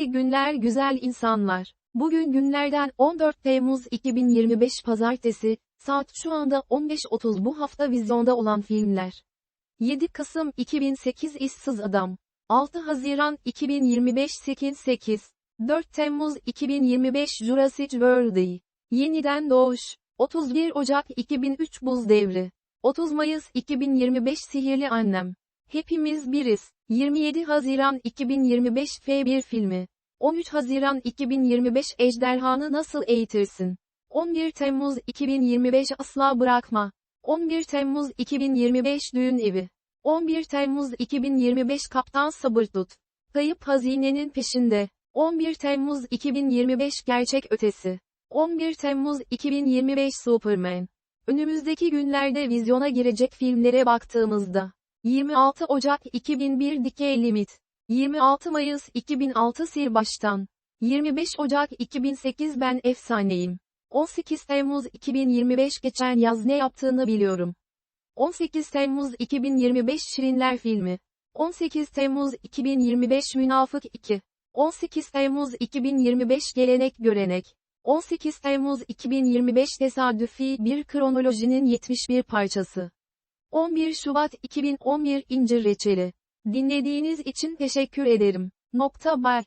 İyi günler güzel insanlar. Bugün günlerden 14 Temmuz 2025 Pazartesi, saat şu anda 15.30 bu hafta vizyonda olan filmler. 7 Kasım 2008 İşsiz Adam. 6 Haziran 2025 Sekin 8. 4 Temmuz 2025 Jurassic World. Yeniden Doğuş. 31 Ocak 2003 Buz Devri. 30 Mayıs 2025 Sihirli Annem. Hepimiz biriz. 27 Haziran 2025 F1 filmi. 13 Haziran 2025 Ejderhanı Nasıl Eğitirsin? 11 Temmuz 2025 Asla Bırakma. 11 Temmuz 2025 Düğün Evi. 11 Temmuz 2025 Kaptan Sabır Tut. Kayıp Hazinenin Peşinde. 11 Temmuz 2025 Gerçek Ötesi. 11 Temmuz 2025 Superman. Önümüzdeki günlerde vizyona girecek filmlere baktığımızda. 26 Ocak 2001 Dikey Limit. 26 Mayıs 2006 Sirbaş'tan. 25 Ocak 2008 Ben Efsaneyim. 18 Temmuz 2025 Geçen yaz ne yaptığını biliyorum. 18 Temmuz 2025 Şirinler filmi. 18 Temmuz 2025 Münafık 2. 18 Temmuz 2025 Gelenek Görenek. 18 Temmuz 2025 Tesadüfi bir kronolojinin 71 parçası. 11 Şubat 2011 İncir Reçeli. Dinlediğiniz için teşekkür ederim. Nokta Bay.